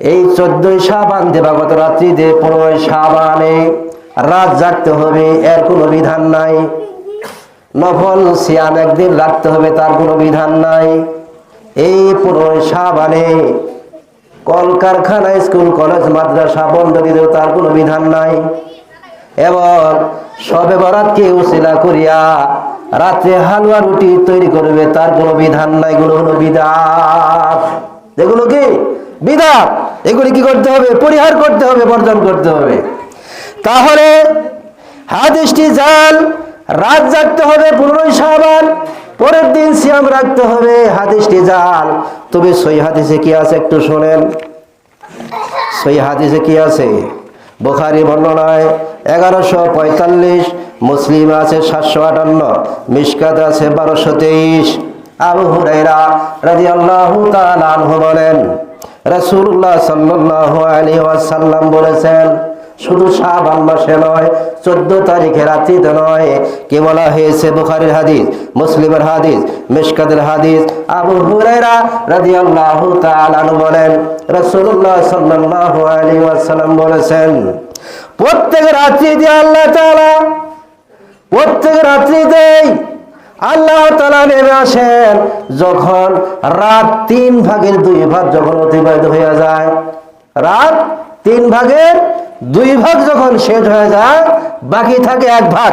এই চোদ্দই সাবান দেবাগত রাত্রিতে পনেরোই সাবানে রাত জাগতে হবে, এর কোনো বিধান নাই। নফল সিয়াম একদিন রাখতে হবে, তার কোনো বিধান নাই। এই পনেরোই সাবানে কলকারখানা, স্কুল, কলেজ, মাদ্রাসা বন্ধ দিতেও তার কোনো বিধান নাই। এবং সবে বরাতকে উশিলা করিয়া রাত্রে হালুয়া রুটি তৈরি করবে, তার কোনো বিধান নাই। এগুলো হলো বিধাত এগুলো কি বিধাত এগুলি কি করতে হবে? পরিহার করতে হবে, বর্জন করতে হবে। তাহলে হাদিসটি জাল, রাত জাগতে হবে পনেরোই সাবান পরের দিন সিয়াম রাখতে হবে, হাদিসটি জাল। তবে সই হাদিসে কি আছে একটু শোনেন? সই হাদিসে কি আছে? বোখারি বর্ণনায় এগারোশো পঁয়তাল্লিশ, মুসলিম আছে সাতশো আটান্ন মিসকাত আছে বারোশো তেইশ। আবু হুরাইরা রাজি আল্লাহ বলেন রাসূলুল্লাহ সাল্লাল্লাহু আলাইহি ওয়াসাল্লাম বলেছেন, শুধু শাবান মাসে নয়, চোদ্দ তারিখে রাত্রিতে নয়। কে বলা হয়েছে বুখারীর হাদিস, মুসলিমের হাদিস, মিশকাতের হাদিস? আবু হুরায়রা রাদিয়াল্লাহু তাআলা বলেন, রাসূলুল্লাহ সাল্লাল্লাহু আলাইহি ওয়াসাল্লাম বলেছেন, প্রত্যেক রাত্রিতে আল্লাহ তাআলা, প্রত্যেক রাত্রিতেই আল্লাহ তালা নেমে আসেন। যখন রাত তিন ভাগের দুই ভাগ যখন অতিবাহিত হয়ে যায়, রাত তিন ভাগের দুই ভাগ যখন শেষ হয়ে যায়, বাকি থাকে এক ভাগ।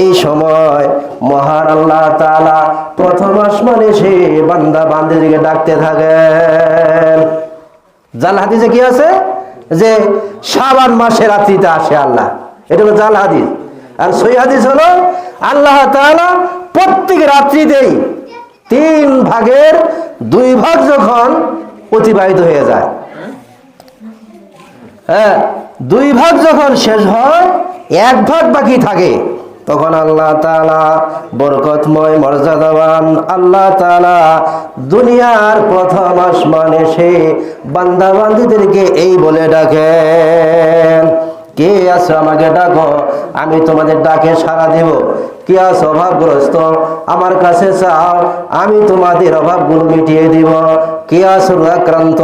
এই সময় মহান আল্লাহ তালা প্রথম আসমানে সে বান্দা বান্দিদিকে ডাকতে থাকেন। জাল হাদিসে কি আছে? যে শাবান মাসে রাত্রিতে আসে আল্লাহ। এটা হলো জাল হাদিস। আর সই হাদিস হলো, আল্লাহ তাআলা প্রত্যেক রাত্রিতেই তিন ভাগের দুই ভাগ যখন অতিবাহিত হয়ে যায়। হ্যাঁ দুই ভাগ যখন শেষ হয়, এক ভাগ বাকি থাকে, তখন আল্লাহ তাআলা বরকতময়, মর্যাদাবান আল্লাহ তাআলা দুনিয়ার প্রথম আসমান এসে বান্দা বান্দিদেরকে এই বলে ডাকেন কে আছে, আমাকে ডাকো, আমি তোমাদের ডাকে সাড়া দেব। কি আছো, অভাবগ্রস্ত? আমার কাছে চাও, আমি তোমাদের অভাবগুলো মিটিয়ে দিব। কে আছো আক্রান্ত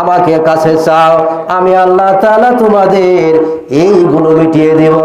আমাকে কাছে চাও, আমি আল্লাহ তালা তোমাদের এইগুলো মিটিয়ে দেব।